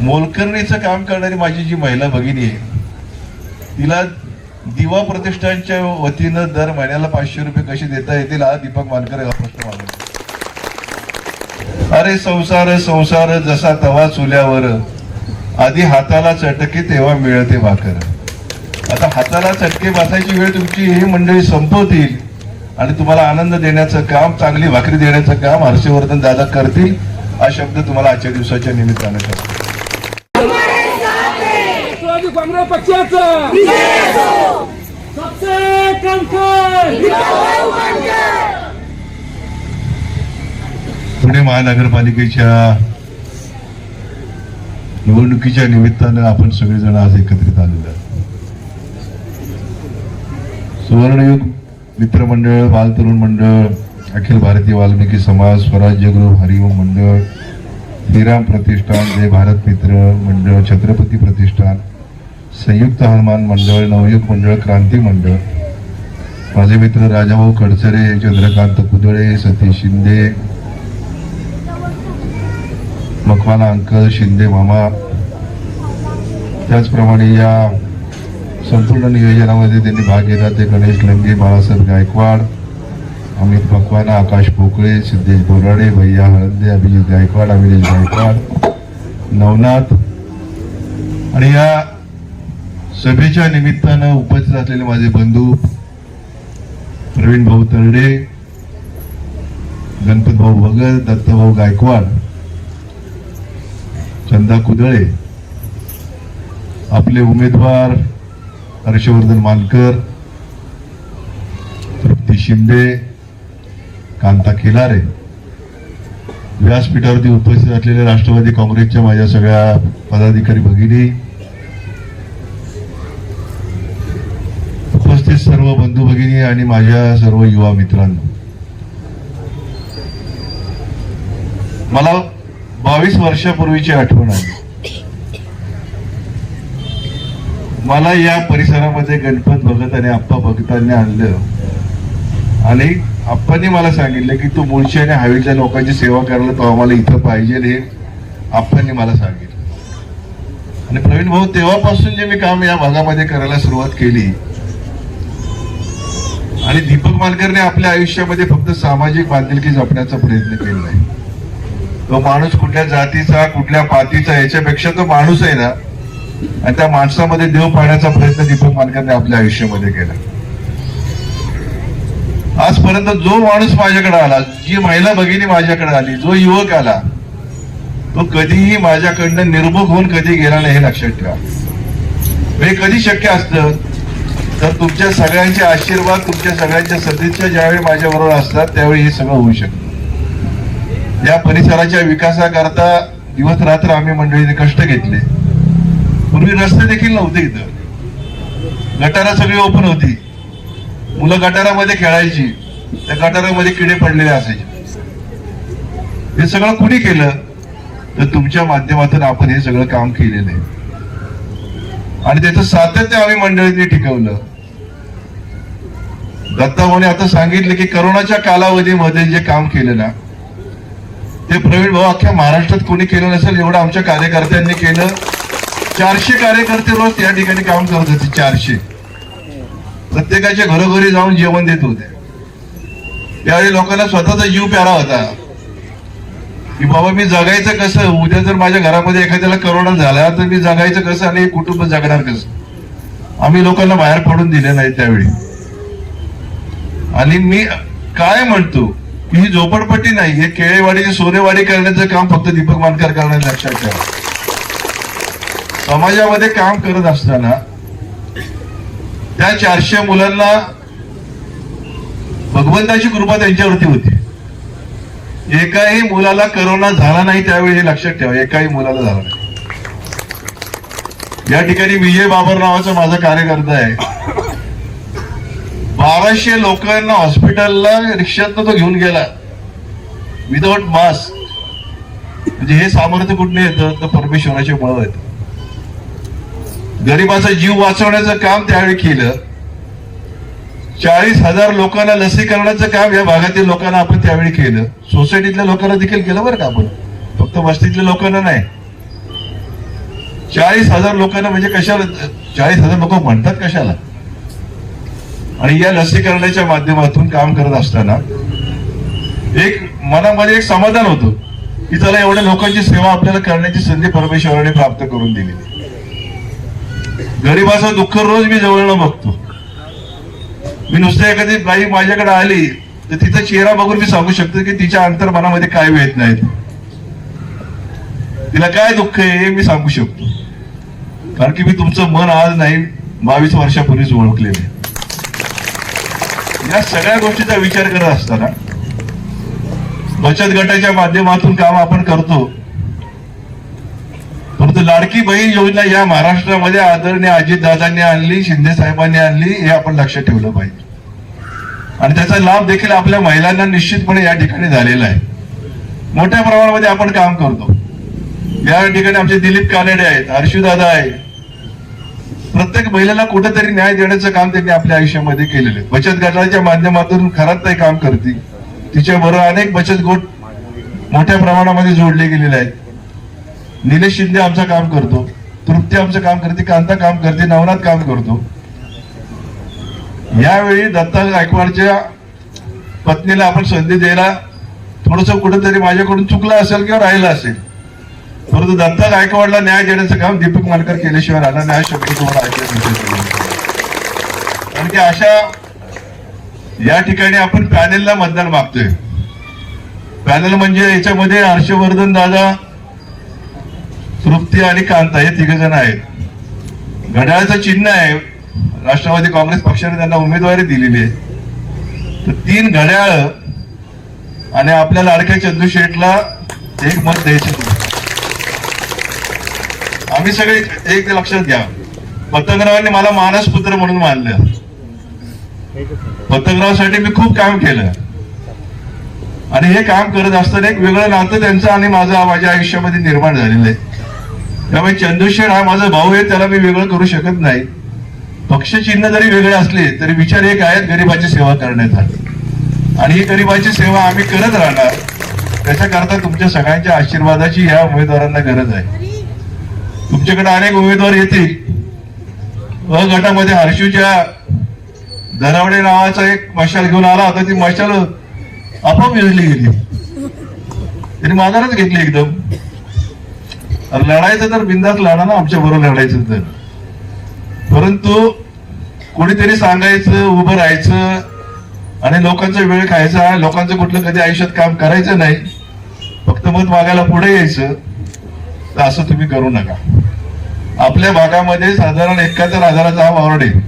मोलकरणीचं काम करणारी माझी जी महिला भगिनी आहे तिला दिवा प्रतिष्ठानच्या वतीनं दर महिन्याला पाचशे रुपये कसे देता येतील हा दीपक मानकर हा प्रश्न मागवला अरे संसार संसार जसा तवा चुल्यावर आधी हाताला चटके तेव्हा मिळते भाकर. आता हाताला चटके बसायची वेळ तुमची ही मंडळी संपवतील आणि तुम्हाला आनंद देण्याचं काम चांगली भाकरी देण्याचं काम हर्षवर्धन दादा करतील हा शब्द तुम्हाला आजच्या दिवसाच्या निमित्तानं करतो राष्ट्रवादी काँग्रेस पक्षाचा. सबसे पुणे महानगरपालिकेच्या निवडणुकीच्या निमित्तानं आपण सगळेजण आज एकत्रित आलेलो सुवर्णयुग मित्रमंडळ बालतरुण मंडळ अखिल भारतीय वाल्मिकी समाज स्वराज्य गृह हरिओम मंडळ श्रीराम प्रतिष्ठान जय भारत मित्र मंडळ छत्रपती प्रतिष्ठान संयुक्त हनुमान मंडळ नवयुग मंडळ क्रांती मंडळ. माझे मित्र राजाभाऊ कडसरे चंद्रकांत कुदळे सतीश शिंदे मकवाना अंकल शिंदे मामा. त्याचप्रमाणे या संपूर्ण नियोजनामध्ये त्यांनी भाग घेतला ते गणेश लंगे बाळासाहेब गायकवाड अमित मकवाना आकाश पोकळे सिद्धेश बोराडे भैया हळदे अभिजित गायकवाड अभिनेश गायकवाड नवनाथ. आणि या सभेच्या निमित्तानं उपस्थित असलेले माझे बंधू प्रवीण भाऊ तरडे गणपत भाऊ भगत दत्तभाऊ गायकवाड चंदा कुदळे आपले उमेदवार हर्षवर्धन मानकर तृप्ती शिंदे कांता खिलारे व्यासपीठावरती उपस्थित असलेले राष्ट्रवादी काँग्रेसच्या माझ्या सगळ्या पदाधिकारी भगिनी उपस्थित सर्व बंधू भगिनी आणि माझ्या सर्व युवा मित्रांनो. मला बावीस वर्षापूर्वीची आठवण आली मला या परिसरामध्ये गणपत भगत आणि आप्पा भगतांनी आणलं. आणि आप्पांनी मला सांगितलं की तू मुळशी आणि हवेच्या लोकांची सेवा करायला तो आम्हाला इथं पाहिजे हे आप्पांनी मला सांगितलं. आणि प्रवीण भाऊ तेव्हापासून जे मी काम या भागामध्ये करायला सुरुवात केली आणि दीपक मालकरने आपल्या आयुष्यामध्ये फक्त सामाजिक बांधिलकी जपण्याचा प्रयत्न केला नाही तो माणूस कुठल्या जातीचा कुठल्या पातीचा याच्यापेक्षा तो माणूस आहे ना आणि त्या माणसामध्ये देव पाहण्याचा प्रयत्न दीपक मालकरने आपल्या आयुष्यामध्ये केला. आजपर्यंत जो माणूस माझ्याकडे आला जी महिला भगिनी माझ्याकडे आली जो युवक आला तो कधीही माझ्याकडनं निर्मुख होऊन कधी गेला नाही हे लक्षात ठेवा. हे कधी शक्य असतं? तर तुमच्या सगळ्यांचे आशीर्वाद तुमच्या सगळ्यांच्या सदिच्छा ज्यावेळी माझ्याबरोबर असतात त्यावेळी हे सगळं होऊ शकतं. या परिसराच्या विकासाकरता दिवस रात्र आम्ही मंडळीने कष्ट घेतले. पूर्वी रस्ते देखील नव्हते इथं. गटारा सगळी ओपन होती. मुलं गटारामध्ये खेळायची. त्या गटारामध्ये किडे पडलेले असायचे. हे सगळं कुणी केलं? तर तुमच्या माध्यमातून आपण हे सगळं काम केलेलं आहे. आणि त्याचं सातत्य आम्ही मंडळींनी टिकवलं दत्ताभाऊने आता सांगितलं की करोनाच्या कालावधीमध्ये जे काम केलं ना ते प्रवीण भाऊ अख्ख्या महाराष्ट्रात कोणी केलं नसेल एवढं आमच्या कार्यकर्त्यांनी केलं. चारशे कार्यकर्ते रोज या ठिकाणी काम करत होते चारशे. प्रत्येकाच्या घरोघरी जाऊन जेवण देत होते. त्यावेळी लोकांना स्वतःचा जीव प्यारा होता. की बाबा मी जगायचं कसं? उद्या जर माझ्या घरामध्ये एखाद्याला करोना झाला तर मी जगायचं कसं आणि कुटुंब जगणार कसं? आम्ही लोकांना बाहेर पडून दिले नाही त्यावेळी. आणि मी काय म्हणतो? की ही झोपडपट्टी नाही हे केळेवाडीची सोनेवाडी करण्याचं काम फक्त दीपक मानकर करणार लक्षात ठेवा. समाजामध्ये काम करत असताना त्या चारशे मुलांना भगवंताची कृपा त्यांच्यावरती होती. एकाही मुलाला करोना झाला नाही त्यावेळी हे लक्षात ठेवा एकाही मुलाला झाला नाही. या ठिकाणी विजय बाबर नावाचा माझा कार्यकर्ता आहे. बाराशे लोकांना हॉस्पिटलला रिक्षातनं तो घेऊन गेला. विदाउट मास्क म्हणजे हे सामर्थ्य कुठे येतं? तर परमेश्वराच्या मुळे येतं. गरिबाचा जीव वाचवण्याचं काम त्यावेळी केलं. चाळीस हजार लोकांना लसीकरणाचं काम या भागातील लोकांना आपण त्यावेळी केलं. सोसायटीतल्या लोकांना देखील केलं बरं का आपण. फक्त वस्तीतल्या लोकांना नाही. चाळीस हजार लोकांना म्हणजे कशाला चाळीस हजार लोक म्हणतात कशाला? आणि या लसीकरणाच्या माध्यमातून काम करत असताना एक मनामध्ये एक समाधान होतं की चला एवढ्या लोकांची सेवा आपल्याला करण्याची संधी परमेश्वराने प्राप्त करून दिली. गरीबाचं दुःख रोज मी जवळनं बघतो. मी नुसत्या एखादी बाई माझ्याकडे आली तर तिचा चेहरा बघून मी सांगू शकतो की तिच्या अंतर्मनामध्ये काय वेद नाहीत. तिला काय दुःख आहे हे मी सांगू शकतो. कारण की मी तुमचं मन आज नाही बावीस वर्षापूर्वीच ओळखलेले या सगळ्या गोष्टीचा विचार करत असताना बचत गटाच्या माध्यमातून काम आपण करतो. परंतु लाडकी बहीण योजना या महाराष्ट्रामध्ये आदरणीय अजितदादांनी आणली शिंदे साहेबांनी आणली हे आपण लक्षात ठेवलं पाहिजे. आणि त्याचा लाभ देखील आपल्या महिलांना निश्चितपणे या ठिकाणी झालेला आहे. मोठ्या प्रमाणामध्ये आपण काम करतो. या ठिकाणी आमचे दिलीप कानडे आहेत हर्षुदादा आहे प्रत्येक महिलेला कुठेतरी न्याय देण्याचं काम त्यांनी आपल्या आयुष्यामध्ये केलेलं आहे. बचत गटाच्या माध्यमातून खरात ताई काम करते. तिच्या बरोबर अनेक बचत गट मोठ्या प्रमाणामध्ये जोडले गेलेले आहेत. निलेश शिंदे आमचं काम करतो. तृप्ती आमचं काम करते कांता काम करते नवनाथ काम करतो. यावेळी दत्ता गायकवाडच्या पत्नीला आपण संधी द्यायला थोडस कुठेतरी माझ्याकडून चुकलं असेल किंवा राहिलं असेल. परंतु दत्ता गायकवाडला न्याय देण्याचं काम दीपक मानकर केल्याशिवाय राहणार न्याय शब्द कारण की अशा या ठिकाणी आपण पॅनेलला मतदान मागतोय. पॅनल म्हणजे याच्यामध्ये हर्षवर्धन दादा तृप्ती आणि कांता हे तिघ जण आहेत. घड्याळाचं चिन्ह आहे. राष्ट्रवादी काँग्रेस पक्षाने त्यांना उमेदवारी दिलेली आहे. तर तीन घड्याळ आणि आपल्या लाडक्या चंदू शेठला एक मत द्यायचं आम्ही सगळे एक लक्षात घ्या. पतंगरावांनी मला मानस पुत्र म्हणून मानलं. पतंगरावसाठी मी खूप काम केलं. आणि हे काम करत असताना एक वेगळं नातं त्यांचं आणि माझं माझ्या आयुष्यामध्ये निर्माण झालेलं आहे. त्यामुळे चंदूशेठ हा माझा भाऊ आहे त्याला मी वेगळं करू शकत नाही. पक्ष चिन्ह जरी वेगळे असले तरी विचार एक आहेत गरिबाची सेवा करण्याचा. आणि ही गरिबाची सेवा आम्ही करत राहणार. त्याच्याकरता तुमच्या सगळ्यांच्या आशीर्वादाची ह्या उमेदवारांना गरज आहे. तुमच्याकडे अनेक उमेदवार येतील. अ गटामध्ये हर्षूच्या धनावडे नावाचा एक मशाल घेऊन आला होता ती मशाल आपोआप विजली गेली. त्यांनी माघारच घेतली एकदम. लढायचं तर बिंदास लढा ना आमच्या बरोबर लढायचं तर. परंतु कोणीतरी सांगायचं उभं राहायचं आणि लोकांचा वेळ खायचा लोकांचं कुठलं कधी आयुष्यात काम करायचं नाही फक्त मत मागायला पुढे यायचं तर असं तुम्ही करू नका. आपल्या भागामध्ये साधारण एकाहत्तर हजाराचा हा वार्ड आहे.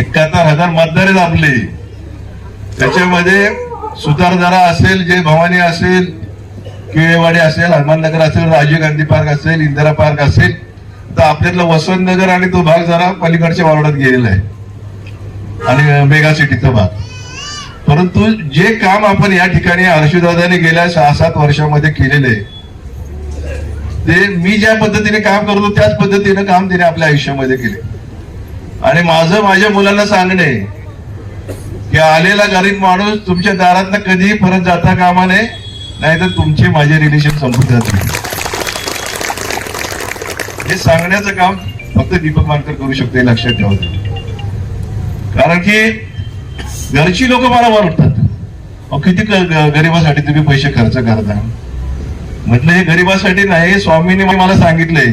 एकाहत्तर हजार मतदार आहेत आपले. त्याच्यामध्ये सुतारदारा असेल जे भवानी असेल केळेवाडी असेल हनुमाननगर असेल राजीव गांधी पार्क असेल इंदिरा पार्क असेल तर आपल्यातला वसंतनगर आणि तो भाग जरा पलीकडच्या वार्डात गेलेला आहे. आणि मेगा सिटीचा भाग. परंतु जे काम आपण या ठिकाणी हर्षदादाने गेल्या सहा सात वर्षामध्ये केलेले आहे ते मी ज्या पद्धतीने काम करतो त्याच पद्धतीने काम तिने आपल्या आयुष्यामध्ये केले. आणि माझं माझ्या मुलांना सांगणे की आलेला गरीब माणूस तुमच्या दारात कधीही परत जाता कामा नये नाहीतर तुमचे माझे रिलेशन संपून जातील. हे सांगण्याचं काम फक्त दीपक मानकर करू शकतो हे लक्षात ठेवा कारण की घरची लोक मला ओरडतात अहो किती गरिबासाठी तुम्ही पैसे खर्च करता. म्हटलं हे गरिबासाठी नाही हे मला सांगितलंय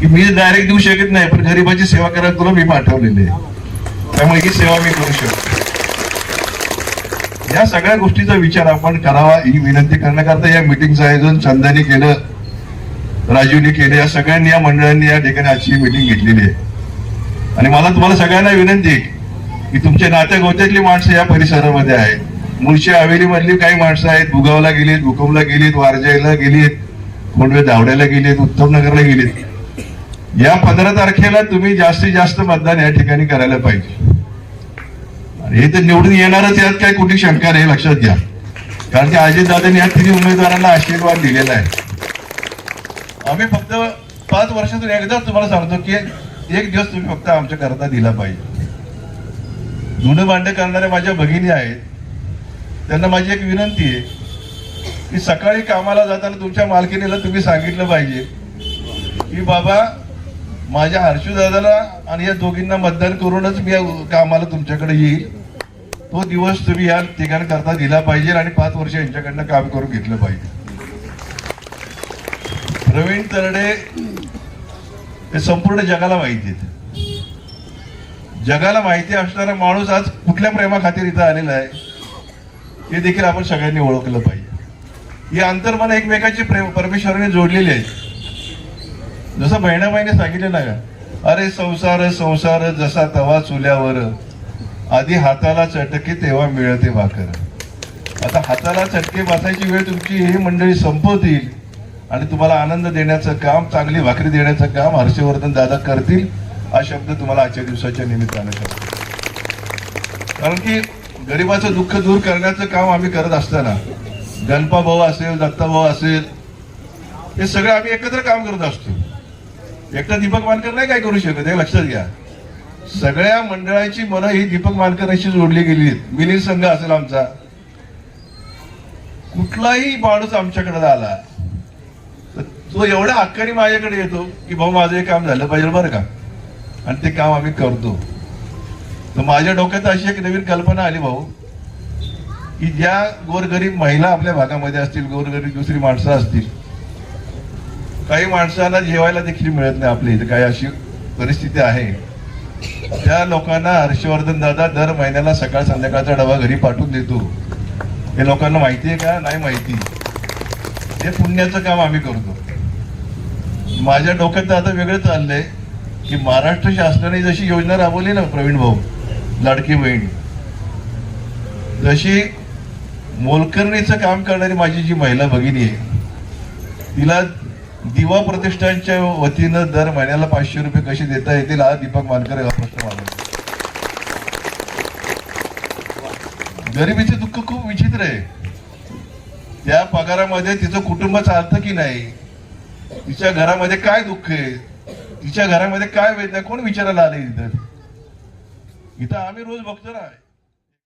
की मी डायरेक्ट देऊ शकत नाही पण गरिबाची सेवा करायला तुला मी पाठवलेली आहे. त्यामुळे ही सेवा मी करू शकतो. या सगळ्या गोष्टीचा विचार आपण करावा ही विनंती करण्याकरता या मिटिंगचं आयोजन चंदाने केलं राजीवने केलं या सगळ्यांनी या मंडळांनी या ठिकाणी आजची मिटिंग घेतलेली आहे. आणि मला तुम्हाला सगळ्यांना विनंती आहे की तुमच्या नात्या गोत्यातली माणसं या परिसरामध्ये आहेत. मुळशी हवेली मधली काही माणसं आहेत भुगावला गेलीत भुकमला गेलीत वारजाईला गेलीत कोंडवे धावड्याला गेलीत उत्तमनगरला गेलीत. या पंधरा तारखेला तुम्ही जास्तीत जास्त मतदान या ठिकाणी करायला पाहिजे. हे तर निवडून येणारच यात काही कुठली शंका नाही लक्षात घ्या. कारण की अजितदादांनी या तिन्ही उमेदवारांना आशीर्वाद दिलेला आहे. आम्ही फक्त पाच वर्षातून एकदाच तुम्हाला सांगतो की एक दिवस तुम्ही फक्त आमच्या करता दिला पाहिजे. धुणं भांडे करणाऱ्या माझ्या भगिनी आहेत. त्यांना माझी एक विनंती आहे की सकाळी कामाला जाताना तुमच्या मालकीनीला तुम्ही सांगितलं पाहिजे की बाबा माझ्या हर्षू दादाला आणि या दोघींना मतदान करूनच मी कामाला तुमच्याकडे येईल. तो दिवस तुम्ही या तिघांकरता करता दिला पाहिजे आणि पाच वर्ष यांच्याकडनं काम करून घेतलं पाहिजे. प्रवीण तरडे हे संपूर्ण जगाला माहिती आहेत. जगाला माहिती असणारा माणूस आज कुठल्या प्रेमाखातीर इथं आलेला आहे हे देखील आपण सगळ्यांनी ओळखलं पाहिजे. ही अंतर्मन एकमेकाची प्रेम परमेश्वराने जोडलेली आहेत. जसं बहिणा महिने सांगितलं ना का अरे संसार संसार जसा तवा चुल्यावर आधी हाताला चटके तेव्हा मिळते भाकर. आता हाताला चटके बसायची वेळ तुमची ही मंडळी संपवतील आणि तुम्हाला आनंद देण्याचं काम चांगली भाकरी देण्याचं काम हर्षवर्धन दादा करतील हा शब्द तुम्हाला आजच्या दिवसाच्या निमित्तानं करतो कारण की गरिबाचं दुःख दूर करण्याचं काम आम्ही करत असताना गणपा भाऊ असेल दत्ता भाऊ असेल हे सगळं आम्ही एकत्र काम करत असतो. एकटा दीपक मानकर नाही काय करू शकत हे लक्षात घ्या. सगळ्या मंडळाची मनं ही दीपक मानकरांशी जोडली गेली आहेत. मिलिंद संघ असेल आमचा. कुठलाही माणूस आमच्याकडे आला तर तो एवढ्या हक्काने माझ्याकडे येतो की भाऊ माझं हे काम झालं पाहिजे बरं का? आणि ते काम आम्ही करतो. तर माझ्या डोक्यात अशी एक नवीन कल्पना आली भाऊ की ज्या गोरगरीब महिला आपल्या भागामध्ये असतील गोरगरीब दुसरी माणसं असतील काही माणसांना जेवायला देखील मिळत नाही आपल्या इथे. काही अशी परिस्थिती आहे. त्या लोकांना हर्षवर्धन दादा दर महिन्याला सकाळ संध्याकाळचा डबा घरी पाठवून देतो. हे लोकांना माहिती आहे का? नाही माहिती. हे पुण्याचं काम आम्ही करतो. माझ्या डोक्यात आता वेगळं चाललंय की महाराष्ट्र शासनाने जशी योजना राबवली ना प्रवीण भाऊ लाडकी बहीण जशी मोलकरणीचं काम करणारी माझी जी महिला भगिनी आहे तिला दिवा प्रतिष्ठानच्या वतीनं दर महिन्याला पाचशे रुपये कसे देता येतील हा दीपक मानकर हा प्रश्न मानतो. गरिबीचे दुःख खूप विचित्र आहे. त्या पगारामध्ये तिचं कुटुंब चालतं की नाही? तिच्या घरामध्ये काय दुःख आहे? तिच्या घरामध्ये काय वेदना? कोण विचारायला आले इथं? इथं आम्ही रोज बघतो ना.